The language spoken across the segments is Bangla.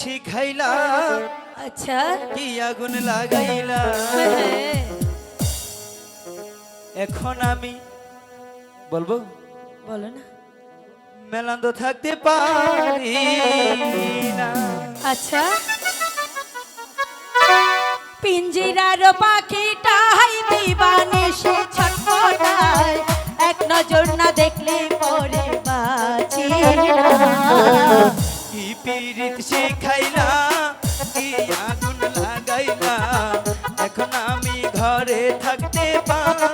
শিখাইলা আচ্ছা। কি আগুন লাগাইলা? হ্যাঁ, এখন আমি বলব? বলো না। মেলান্দ থাকতে পারি না। আচ্ছা। পিঞ্জিরার পাখিটাই দিবানে সে ছটফটায়। এক নজর না দেখলে পরে বাঁচি কি পীড়িত শিখাইলা কি আগুন লাগাইলা। এখন আমি ঘরে থাকতে পারি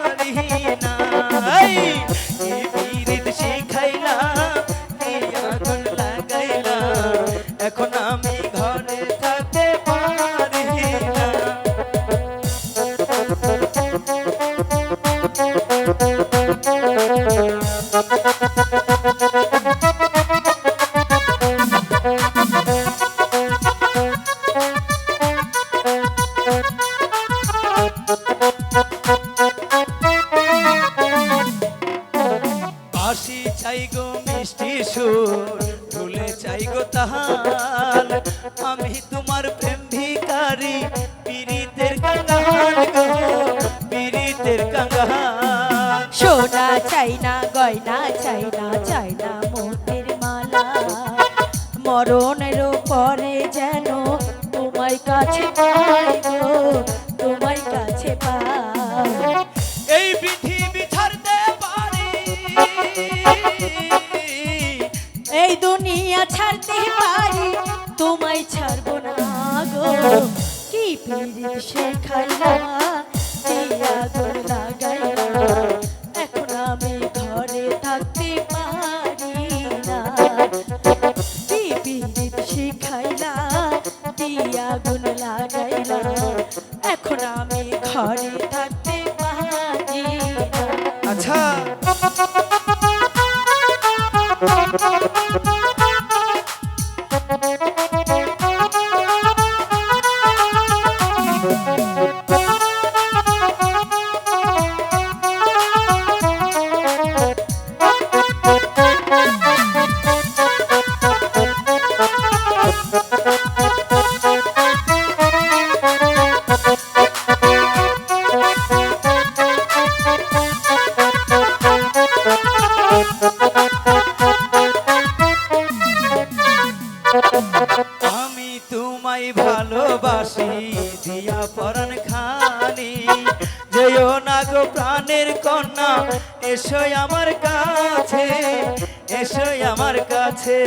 এখন আমি মিষ্টি সুর ভুলে চাই গো তাহাল আমি তোমার প্রেম ভিকারি পীড়িতের কাঙ্গাল গো, পীড়িতের কাঙ্গাল সোনা চাই না, গয়না চাই না চাই না মোতের মালা। মরণের পরে যেন তোমার কাছে পাই গো ছাড়বো না গো। কি পীড়িত শেখাইলা দিয়া গোর লাগাইলা এখন আমি ঘরে থাকতে পারি না। কি পীড়িত শেখাইলা দিয়া গুণ লাগাইলা এখন আমি ঘরে থাকতে পারি না। আচ্ছা। তোমায় ভালোবাসি, দিয়া পরাণ খানি। যেও না গো প্রাণের কন্যা, এসো আমার কাছে, এসো আমার কাছে।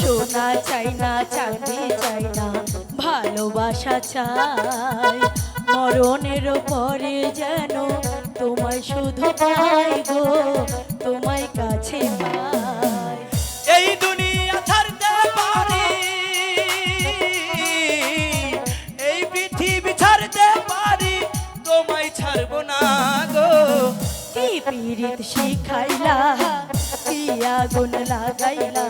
সোনা চাই না, চাঁদি চাই না, ভালোবাসা চাই। মরণের পরে যেন তোমায় শুধু পাই গো, তোমায় কাছে পাই। ছাড়বো না গো। কি পীড়িত শিখাইলা কি আগুন লাগাইলা।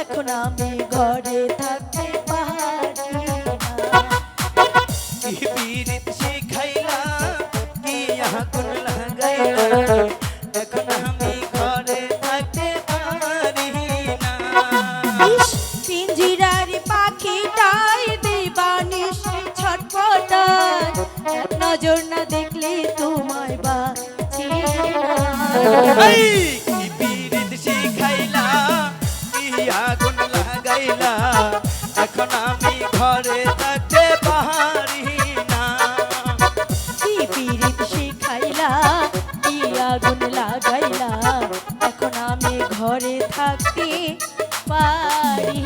এখন আমি ঘরে থাকতে পারি কি পীড়িত এখন আমি ঘরে থাকতে পারি না। কি পীড়িত শিখাইলা কি আগুন লাগাইলা। এখন আমি ঘরে থাকতে পারি